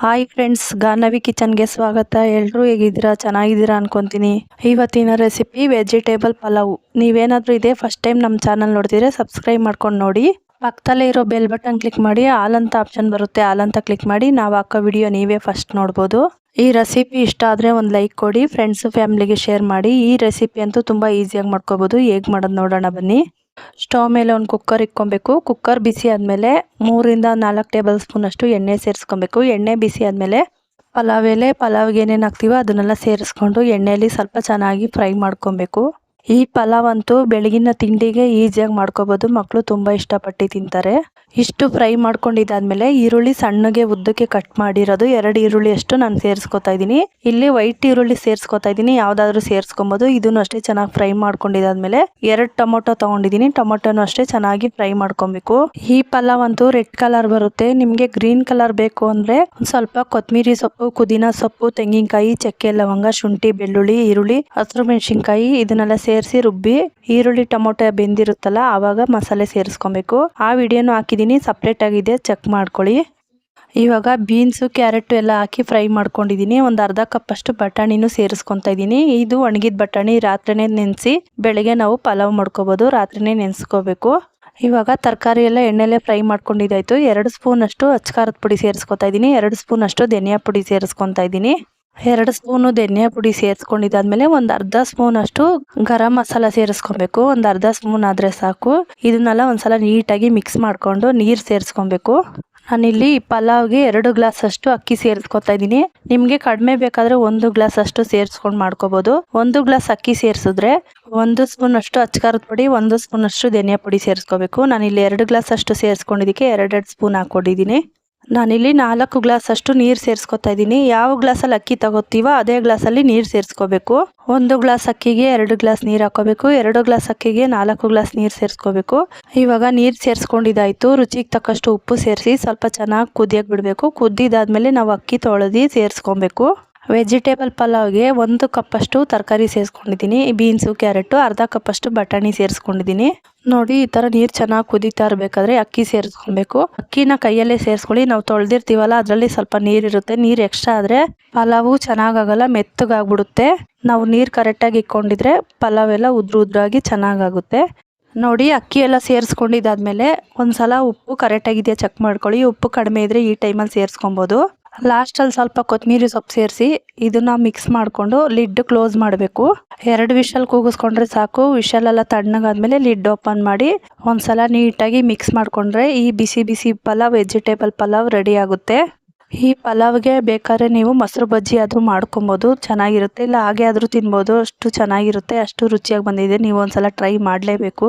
Hi friends Ganavi ಕಿಚನ್ಗೆ ಸ್ವಾಗತ. ಎಲ್ಲರೂ ಹೇಗಿದ್ದೀರಾ? ಚೆನ್ನಾಗಿದ್ದೀರಾ ಅನ್ಕೊಂತೀನಿ. ಇವತ್ತಿನ ರೆಸಿಪಿ ವೆಜಿಟೇಬಲ್ ಪಲಾವ್. ನೀವೇನಾದರೂ ಇದೇ ಫಸ್ಟ್ ಟೈಮ್ ನಮ್ಮ ಚಾನಲ್ ನೋಡ್ತಿದ್ರೆ ಸಬ್ಸ್ಕ್ರೈಬ್ ಮಾಡ್ಕೊಂಡು ನೋಡಿ. ಪಕ್ಕದಲ್ಲೇ ಇರೋ ಬೆಲ್ ಬಟನ್ ಕ್ಲಿಕ್ ಮಾಡಿ ಆಲ್ ಅಂತ ಆಪ್ಷನ್ ಬರುತ್ತೆ ಆಲ್ ಅಂತ ಕ್ಲಿಕ್ ಮಾಡಿ, ನಾವು ಹಾಕೋ ವಿಡಿಯೋ ನೀವೇ ಫಸ್ಟ್ ನೋಡ್ಬೋದು. ಈ ರೆಸಿಪಿ ಇಷ್ಟ ಆದರೆ ಒಂದು ಲೈಕ್ ಕೊಡಿ ಫ್ರೆಂಡ್ಸ್ ಫ್ಯಾಮಿಲಿಗೆ ಶೇರ್ ಮಾಡಿ. ಈ ರೆಸಿಪಿ ಅಂತೂ ತುಂಬ ಈಸಿಯಾಗಿ ಮಾಡ್ಕೋಬೋದು. ಹೇಗೆ ಮಾಡೋದು ನೋಡೋಣ ಬನ್ನಿ. ಸ್ಟವ್ ಮೇಲೆ ಒಂದು ಕುಕ್ಕರ್ ಇಕ್ಕೊಬೇಕು ಕುಕ್ಕರ್ ಬಿಸಿ ಆದಮೇಲೆ ಮೂರಿಂದ ನಾಲ್ಕು ಟೇಬಲ್ ಸ್ಪೂನಷ್ಟು ಎಣ್ಣೆ ಸೇರಿಸ್ಕೊಬೇಕು. ಎಣ್ಣೆ ಬಿಸಿ ಆದಮೇಲೆ ಪಲಾವ್ ಎಲೆ, ಪಲಾವ್ಗೆ ಏನೇನು ಹಾಕ್ತೀವೋ ಅದನ್ನೆಲ್ಲ ಸೇರಿಸ್ಕೊಂಡು ಎಣ್ಣೆಯಲ್ಲಿ ಸ್ವಲ್ಪ ಚೆನ್ನಾಗಿ ಫ್ರೈ ಮಾಡ್ಕೊಬೇಕು. ಈ ಪಲಾವ್ ಅಂತೂ ಬೆಳಗಿನ ತಿಂಡಿಗೆ ಈಸಿಯಾಗಿ ಮಾಡ್ಕೋಬೋದು. ಮಕ್ಕಳು ತುಂಬ ಇಷ್ಟಪಟ್ಟು ತಿಂತಾರೆ. ಇಷ್ಟು ಫ್ರೈ ಮಾಡ್ಕೊಂಡಿದ್ದಾದ್ಮೇಲೆ ಈರುಳ್ಳಿ ಸಣ್ಣಗೆ ಉದ್ದಕ್ಕೆ ಕಟ್ ಮಾಡಿರೋದು. ಎರಡು ಈರುಳ್ಳಿ ಅಷ್ಟು ನಾನು ಸೇರಿಸ್ಕೊತಾ ಇದ್ದೀನಿ. ಇಲ್ಲಿ ವೈಟ್ ಈರುಳ್ಳಿ ಸೇರಿಸ್ಕೊತಾ ಇದ್ದೀನಿ. ಯಾವ್ದಾದ್ರು ಸೇರಿಸ್ಕೊಬೋದು. ಇದನ್ನು ಅಷ್ಟೇ ಚೆನ್ನಾಗಿ ಫ್ರೈ ಮಾಡ್ಕೊಂಡಿದ್ದಾದ್ಮೇಲೆ ಎರಡು ಟೊಮೊಟೊ ತಗೊಂಡಿದ್ದೀನಿ. ಟೊಮೊಟೊನು ಅಷ್ಟೇ ಚೆನ್ನಾಗಿ ಫ್ರೈ ಮಾಡ್ಕೊಬೇಕು. ಈ ಪಲಾವ್ ಅಂತೂ ರೆಡ್ ಕಲರ್ ಬರುತ್ತೆ. ನಿಮಗೆ ಗ್ರೀನ್ ಕಲರ್ ಬೇಕು ಅಂದ್ರೆ ಒಂದ್ ಸ್ವಲ್ಪ ಕೊತ್ತಂಬರಿ ಸೊಪ್ಪು, ಪುದೀನ ಸೊಪ್ಪು, ತೆಂಗಿನಕಾಯಿ, ಚಕ್ಕೆ ಲವಂಗ, ಶುಂಠಿ, ಬೆಳ್ಳುಳ್ಳಿ, ಈರುಳ್ಳಿ, ಹಸಿರು ಮೆಣಸಿನ್ಕಾಯಿ ಇದನ್ನೆಲ್ಲ ಸೇರಿಸಿ ರುಬ್ಬಿ ಈರುಳ್ಳಿ ಟೊಮೊಟೊ ಬೆಂದಿರುತ್ತಲ್ಲ, ಆವಾಗ ಮಸಾಲೆ ಸೇರಿಸ್ಕೊಬೇಕು. ಆ ವಿಡಿಯೋನು ಹಾಕಿದ್ದೀನಿ ಸಪ್ರೇಟ್ ಆಗಿದೆ ಚೆಕ್ ಮಾಡ್ಕೊಳ್ಳಿ. ಇವಾಗ ಬೀನ್ಸು ಕ್ಯಾರೆಟು ಎಲ್ಲ ಹಾಕಿ ಫ್ರೈ ಮಾಡ್ಕೊಂಡಿದ್ದೀನಿ ಒಂದು ಅರ್ಧ ಕಪ್ ಅಷ್ಟು ಬಟಾಣಿನೂ ಸೇರಿಸ್ಕೊತಾ ಇದ್ದೀನಿ ಇದು ಒಣಗಿದ ಬಟಾಣಿ ರಾತ್ರಿನೇ ನೆನೆಸಿ ಬೆಳಗ್ಗೆ ನಾವು ಪಲಾವ್ ಮಾಡ್ಕೋಬೋದು, ರಾತ್ರಿನೇ ನೆನೆಸ್ಕೋಬೇಕು. ಇವಾಗ ತರಕಾರಿ ಎಲ್ಲ ಎಣ್ಣೆಲೆ ಫ್ರೈ ಮಾಡ್ಕೊಂಡಿದ್ದಾಯಿತು ಎರಡು ಸ್ಪೂನ್ ಅಷ್ಟು ಅಚ್ಕಾರದ ಪುಡಿ ಸೇರಿಸ್ಕೊತಾ ಇದ್ದೀನಿ ಎರಡು ಸ್ಪೂನ್ ಅಷ್ಟು ಧನಿಯಾ ಪುಡಿ ಸೇರಿಸ್ಕೊತಾ ಇದ್ದೀನಿ ಎರಡು ಸ್ಪೂನು ಧನಿಯಾ ಪುಡಿ ಸೇರಿಸ್ಕೊಂಡಿದ್ದಾದ್ಮೇಲೆ ಒಂದು ಅರ್ಧ ಸ್ಪೂನ್ ಅಷ್ಟು ಗರಂ ಮಸಾಲ ಸೇರಿಸ್ಕೊಬೇಕು. ಒಂದು ಅರ್ಧ ಸ್ಪೂನ್ ಆದರೆ ಸಾಕು. ಇದನ್ನೆಲ್ಲ ಒಂದ್ಸಲ ನೀಟಾಗಿ ಮಿಕ್ಸ್ ಮಾಡಿಕೊಂಡು ನೀರು ಸೇರಿಸ್ಕೊಬೇಕು. ನಾನಿಲ್ಲಿ ಪಲಾವ್ಗೆ ಎರಡು ಗ್ಲಾಸ್ ಅಷ್ಟು ಅಕ್ಕಿ ಸೇರಿಸ್ಕೊತಾ ಇದ್ದೀನಿ. ನಿಮಗೆ ಕಡಿಮೆ ಬೇಕಾದರೆ ಒಂದು ಗ್ಲಾಸ್ ಅಷ್ಟು ಸೇರಿಸ್ಕೊಂಡು ಮಾಡ್ಕೋಬೋದು. ಒಂದು ಗ್ಲಾಸ್ ಅಕ್ಕಿ ಸೇರಿಸಿದ್ರೆ ಒಂದು ಸ್ಪೂನ್ ಅಷ್ಟು ಅಚ್ಕಾರದ ಪುಡಿ, ಒಂದು ಸ್ಪೂನ್ ಅಷ್ಟು ಧನಿಯಾ ಪುಡಿ ಸೇರಿಸ್ಕೋಬೇಕು. ನಾನಿಲ್ಲಿ ಎರಡು ಗ್ಲಾಸ್ ಅಷ್ಟು ಸೇರಿಸ್ಕೊಂಡಿದ್ದಕ್ಕೆ ಎರಡೆರಡು ಸ್ಪೂನ್ ಹಾಕ್ಕೊಂಡಿದ್ದೀನಿ. ನಾನಿಲ್ಲಿ ನಾಲ್ಕು ಗ್ಲಾಸ್ ಅಷ್ಟು ನೀರು ಸೇರಿಸ್ಕೊತಾ ಇದ್ದೀನಿ. ಯಾವ ಗ್ಲಾಸಲ್ಲಿ ಅಕ್ಕಿ ತಗೋತೀವೋ ಅದೇ ಗ್ಲಾಸಲ್ಲಿ ನೀರು ಸೇರಿಸ್ಕೋಬೇಕು. ಒಂದು ಗ್ಲಾಸ್ ಅಕ್ಕಿಗೆ ಎರಡು ಗ್ಲಾಸ್ ನೀರು ಹಾಕೋಬೇಕು. ಎರಡು ಗ್ಲಾಸ್ ಅಕ್ಕಿಗೆ ನಾಲ್ಕು ಗ್ಲಾಸ್ ನೀರು ಸೇರಿಸ್ಕೋಬೇಕು. ಇವಾಗ ನೀರು ಸೇರಿಸ್ಕೊಂಡಿದ್ದಾಯಿತು. ರುಚಿಗೆ ತಕ್ಕಷ್ಟು ಉಪ್ಪು ಸೇರಿಸಿ ಸ್ವಲ್ಪ ಚೆನ್ನಾಗಿ ಕುದಿಯಕ್ಕೆ ಬಿಡಬೇಕು. ಕುದ್ದಿದ್ದಾದ್ಮೇಲೆ ನಾವು ಅಕ್ಕಿ ತೊಳೆದು ಸೇರಿಸ್ಕೊಬೇಕು. ವೆಜಿಟೇಬಲ್ ಪಲಾವ್ಗೆ ಒಂದು ಕಪ್ಪಷ್ಟು ತರಕಾರಿ ಸೇರಿಸ್ಕೊಂಡಿದ್ದೀನಿ, ಬೀನ್ಸು, ಕ್ಯಾರೆಟು, ಅರ್ಧ ಕಪ್ಪಷ್ಟು ಬಟಾಣಿ ಸೇರಿಸ್ಕೊಂಡಿದ್ದೀನಿ. ನೋಡಿ, ಈ ಥರ ನೀರು ಚೆನ್ನಾಗಿ ಕುದೀತಾ ಇರಬೇಕಾದ್ರೆ ಅಕ್ಕಿ ಸೇರಿಸ್ಕೊಬೇಕು. ಅಕ್ಕಿನ ಕೈಯಲ್ಲೇ ಸೇರಿಸ್ಕೊಳ್ಳಿ, ನಾವು ತೊಳೆದಿರ್ತೀವಲ್ಲ, ಅದರಲ್ಲಿ ಸ್ವಲ್ಪ ನೀರಿರುತ್ತೆ ನೀರು ಎಕ್ಸ್ಟ್ರಾ ಆದರೆ ಪಲಾವು ಚೆನ್ನಾಗಾಗಲ್ಲ, ಮೆತ್ತಗಾಗ್ಬಿಡುತ್ತೆ. ನಾವು ನೀರು ಕರೆಕ್ಟಾಗಿ ಇಕ್ಕೊಂಡಿದ್ರೆ ಪಲಾವ್ ಎಲ್ಲ ಉದ್ರು ಉದ್ರಾಗಿ ಚೆನ್ನಾಗಾಗುತ್ತೆ. ನೋಡಿ, ಅಕ್ಕಿ ಎಲ್ಲ ಸೇರಿಸ್ಕೊಂಡಿದ್ದಾದ್ಮೇಲೆ ಒಂದ್ಸಲ ಉಪ್ಪು ಕರೆಕ್ಟಾಗಿದೆಯಾ ಚೆಕ್ ಮಾಡ್ಕೊಳ್ಳಿ. ಉಪ್ಪು ಕಡಿಮೆ ಇದ್ದರೆ ಈ ಟೈಮಲ್ಲಿ ಸೇರಿಸ್ಕೊಬೋದು. ಲಾಸ್ಟಲ್ಲಿ ಸ್ವಲ್ಪ ಕೊತ್ತಂಬರಿ ಸೊಪ್ಪು ಸೇರಿಸಿ ಇದನ್ನ ಮಿಕ್ಸ್ ಮಾಡಿಕೊಂಡು ಲಿಡ್ ಕ್ಲೋಸ್ ಮಾಡಬೇಕು. ಎರಡು ವಿಷಲ್ ಕೂಗಿಸ್ಕೊಂಡ್ರೆ ಸಾಕು. ವಿಷಲ್ ಎಲ್ಲ ತಣ್ಣಗಾದ್ಮೇಲೆ ಲಿಡ್ ಓಪನ್ ಮಾಡಿ ಒಂದ್ಸಲ ನೀಟಾಗಿ ಮಿಕ್ಸ್ ಮಾಡಿಕೊಂಡ್ರೆ ಈ ಬಿಸಿ ಬಿಸಿ ಪಲಾವ್ ವೆಜಿಟೇಬಲ್ ಪಲಾವ್ ರೆಡಿ ಆಗುತ್ತೆ. ಈ ಪಲಾವ್ಗೆ ಬೇಕಾದ್ರೆ ನೀವು ಮೊಸರು ಬಜ್ಜಿ ಆದರೂ ಮಾಡ್ಕೊಬೋದು. ಚೆನ್ನಾಗಿರುತ್ತೆ. ಇಲ್ಲ ಹಾಗೆ ಆದರೂ ತಿನ್ಬೋದು. ಅಷ್ಟು ಚೆನ್ನಾಗಿರುತ್ತೆ. ಅಷ್ಟು ರುಚಿಯಾಗಿ ಬಂದಿದೆ. ನೀವು ಒಂದ್ಸಲ ಟ್ರೈ ಮಾಡಲೇಬೇಕು.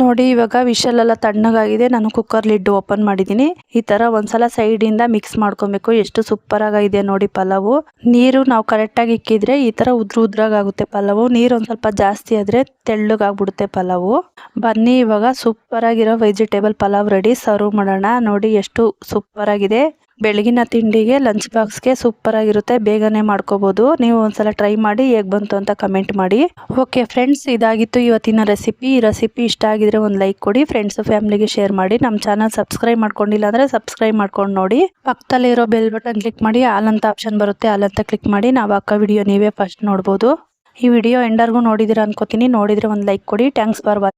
ನೋಡಿ, ಇವಾಗ ವಿಷಲ್ ಎಲ್ಲ ತಣ್ಣಗಾಗಿದೆ. ನಾನು ಕುಕ್ಕರ್ ಲಿಡ್ ಓಪನ್ ಮಾಡಿದ್ದೀನಿ. ಈ ಥರ ಒಂದ್ಸಲ ಸೈಡಿಂದ ಮಿಕ್ಸ್ ಮಾಡ್ಕೊಬೇಕು. ಎಷ್ಟು ಸೂಪರ್ ಆಗಿದೆ ನೋಡಿ ಪಲಾವು. ನೀರು ನಾವು ಕರೆಕ್ಟಾಗಿ ಇಕ್ಕಿದ್ರೆ ಈ ಥರ ಉದ್ರ ಉದ್ರಾಗುತ್ತೆ ಪಲಾವು. ನೀರು ಒಂದು ಸ್ವಲ್ಪ ಜಾಸ್ತಿ ಆದರೆ ತೆಳ್ಳಗಾಗ್ಬಿಡುತ್ತೆ ಪಲಾವು. ಬನ್ನಿ, ಇವಾಗ ಸೂಪರ್ ಆಗಿರೋ ವೆಜಿಟೇಬಲ್ ಪಲಾವ್ ರೆಡಿ ಸರ್ವ್ ಮಾಡೋಣ. ನೋಡಿ ಎಷ್ಟು ಸೂಪರ್ ಆಗಿದೆ. ಬೆಳಗಿನ ತಿಂಡಿಗೆ ಲಂಚ್ ಬಾಕ್ಸ್ಗೆ ಸೂಪರ್ ಆಗಿರುತ್ತೆ, ಬೇಗನೆ ಮಾಡ್ಕೋಬೋದು. ನೀವು ಒಂದ್ಸಲ ಟ್ರೈ ಮಾಡಿ, ಹೇಗೆ ಬಂತು ಅಂತ ಕಮೆಂಟ್ ಮಾಡಿ. ಓಕೆ ಫ್ರೆಂಡ್ಸ್ ಇದಾಗಿತ್ತು ಇವತ್ತಿನ ರೆಸಿಪಿ ಈ ರೆಸಿಪಿ ಇಷ್ಟ ಆಗಿದ್ರೆ ಒಂದು ಲೈಕ್ ಕೊಡಿ ಫ್ರೆಂಡ್ಸ್ ಫ್ಯಾಮಿಲಿಗೆ ಶೇರ್ ಮಾಡಿ. ನಮ್ಮ ಚಾನಲ್ ಸಬ್ಸ್ಕ್ರೈಬ್ ಮಾಡ್ಕೊಂಡಿಲ್ಲ ಅಂದ್ರೆ ಸಬ್ಸ್ಕ್ರೈಬ್ ಮಾಡ್ಕೊಂಡು ನೋಡಿ. ಪಕ್ಕದಲ್ಲಿರೋ ಬೆಲ್ ಬಟನ್ ಕ್ಲಿಕ್ ಮಾಡಿ ಆಲ್ ಅಂತ ಆಪ್ಷನ್ ಬರುತ್ತೆ ಆಲ್ ಅಂತ ಕ್ಲಿಕ್ ಮಾಡಿ. ನಾವು ಅಕ್ಕ ವಿಡಿಯೋ ನೀವೇ ಫಸ್ಟ್ ನೋಡ್ಬೋದು. ಈ ವಿಡಿಯೋ ಎಂಡರ್ಗೂ ನೋಡಿದಿರ ಅನ್ಕೋತೀನಿ. ನೋಡಿದರೆ ಒಂದು ಲೈಕ್ ಕೊಡಿ. Thanks for watching